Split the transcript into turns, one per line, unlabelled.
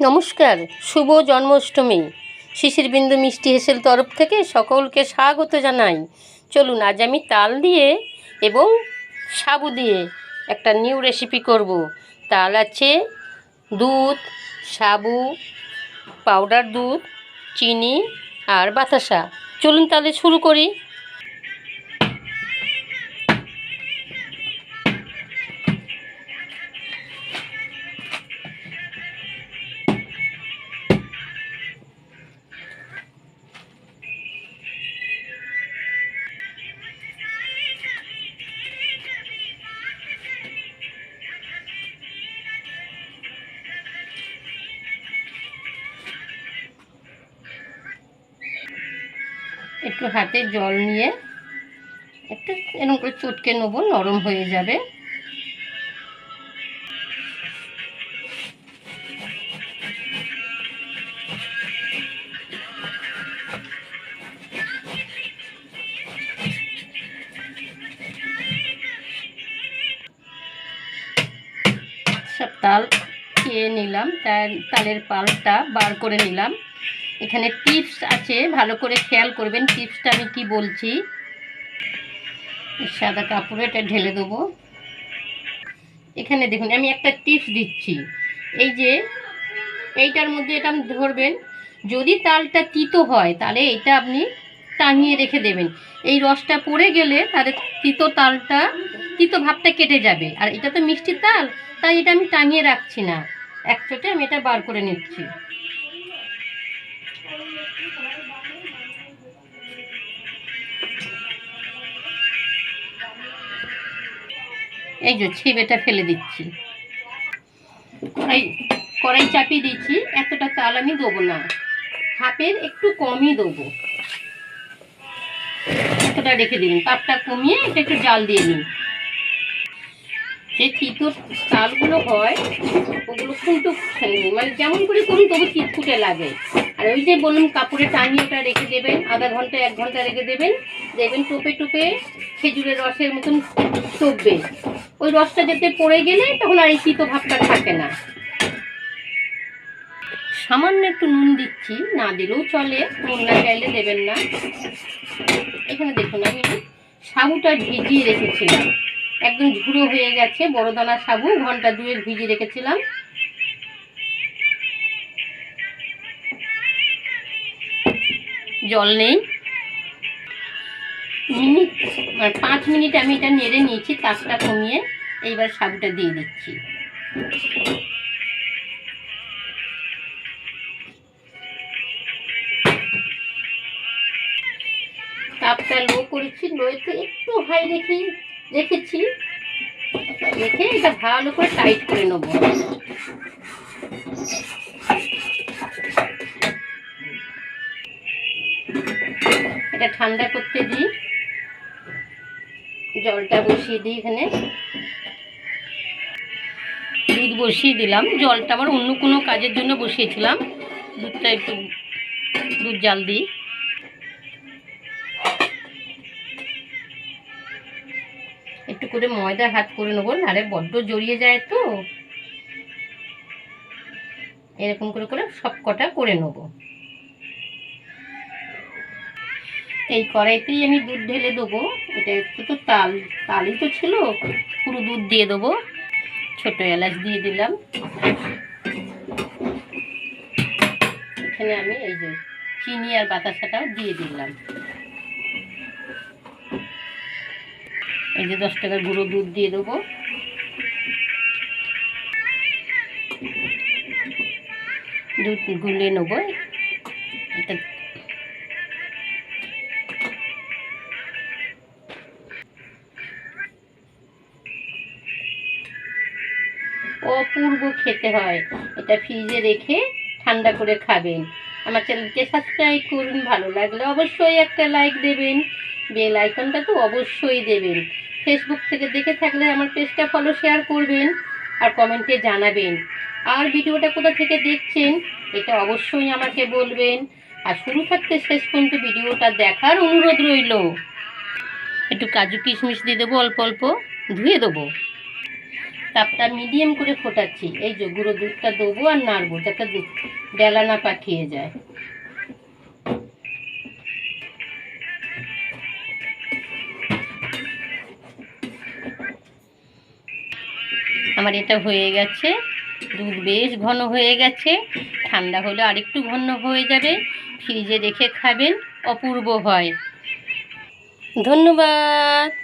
নমস্কার, শুভ জন্মাষ্টমী। শিশির বিন্দু মিষ্টি হেসেল তরফ থেকে সকলকে স্বাগত জানাই। চলুন, আজ আমি তাল দিয়ে এবং সাবু দিয়ে একটা নিউ রেসিপি করব। তাল আছে দুধ, সাবু, পাউডার দুধ, চিনি আর বাতাসা। চলুন তাহলে শুরু করি। একটু হাতে জল নিয়ে একটু এরকম করে চটকে নেব, নরম হয়ে যাবে। সব তাল খেয়ে নিলাম, তার তালের পালটা বার করে নিলাম। এখানে টিপস আছে, ভালো করে খেয়াল করবেন টিপসটা আমি কি বলছি। সাদা কাপড়ে এটা ঢেলে দেবো। এখানে দেখুন, আমি একটা টিপস দিচ্ছি। এই যে, এইটার মধ্যে এটা ধরবেন, যদি তালটা তিতো হয়, তাহলে এটা আপনি টাঙিয়ে রেখে দেবেন। এই রসটা পড়ে গেলে তাহলে তিতো তালটা, তিতো ভাবটা কেটে যাবে। আর এটা তো মিষ্টি তাল, তাই এটা আমি টাঙিয়ে রাখছি না। এক চোটে আমি এটা বার করে নিচ্ছি। এই যে ছিবেটা ফেলে দিচ্ছি। কড়াই কড়াই চাপিয়ে দিচ্ছি, এতটা তাল আমি দেবো না। হাফের একটু কমই দেবো। এতটা রেখে দিন, তাপটা কমিয়ে এটা একটু জাল দিয়ে নিন। যে তিতোর তালগুলো হয়, ওগুলো কিন্তু মানে যেমন করে করুন, তবু চিটকুটে লাগে। আর ওই যে বলুন কাপড়ে টানিয়ে ওটা রেখে দেবেন, আধা ঘণ্টা এক ঘণ্টা রেখে দেবেন। দেখবেন টোপে টোপে খেজুরের রসের মতন টপবে ওই রসটা যাতে পড়ে গেলে তখন আর এই তিতো ভাবটা থাকে না। সামান্য একটু নুন দিচ্ছি, না দিলেও চলে, নুন না চাইলে দেবেন না। এখানে দেখুন, আমি সাবুটা ভিজিয়ে রেখেছিলাম। একদম ঝুড়ো হয়ে গেছে বড় দানা সাবু, ঘণ্টা দুয়েক ভিজিয়ে রেখেছিলাম। জল নেই। মিনিট মানে পাঁচ মিনিট আমি এটা নেড়ে নিয়েছি, তাপটা কমিয়ে এইবার সাবুটা দিয়ে দিচ্ছি। তাপটা লো করেছি লোতে একটু হাই রেখে, রেখেছি। রেখে এটা ভালো করে টাইট করে নেব। এটা ঠান্ডা করতে দিই। জলটা বসিয়ে দিই এখানে। দুধ বসিয়ে দিলাম। জলটা আবার অন্য কোনো কাজের জন্য বসিয়েছিলাম। দুধটা একটু, দুধ জাল দিই। একটু করে ময়দা হাত করে নেব, নাহলে বড্ড জড়িয়ে যায় তো। এরকম করে করে সব কটা করে নেব। এই কড়াইতেই আমি দুধ ঢেলে দেবো। এটা একটু তো তাল, তালই তো ছিল, পুরো দুধ দিয়ে দেবো। ছোটো এলাচ দিয়ে দিলাম। এখানে আমি এই যে চিনি আর বাতাসাটাও দিয়ে দিলাম। এই যে দশ টাকার গুঁড়ো দুধ দিয়ে দেবো। দুধ গুলে নেব। এটা অপূর্ব খেতে হয়। এটা ফ্রিজে রেখে ঠান্ডা করে খাবেন। আমার চ্যানেলকে সাবস্ক্রাইব করুন, ভালো লাগলে অবশ্যই একটা লাইক দেবেন। বেল আইকনটা তো অবশ্যই দেবেন। ফেসবুক থেকে দেখে থাকলে আমার পেজটা ফলো শেয়ার করবেন আর কমেন্টে জানাবেন। আর ভিডিওটা কোথা থেকে দেখছেন, এটা অবশ্যই আমাকে বলবেন। আর শুরু থাকতে শেষ পর্যন্ত ভিডিওটা দেখার অনুরোধ রইল। একটু কাজু কিশমিশ দিয়ে দেবো, অল্প অল্প ধুয়ে দেবো। তাপটা মিডিয়াম করে ফোটাচ্ছি। এই যে গুঁড়ো দুধটা দেবো আর নাড়বো যাতে বেলা না পাঠিয়ে যায়। আমার এটা হয়ে গেছে। দুধ বেশ ঘন হয়ে গেছে। ঠান্ডা হলে আরেকটু ঘন হয়ে যাবে। ফ্রিজে রেখে খাবেন, অপূর্ব হয়। ধন্যবাদ।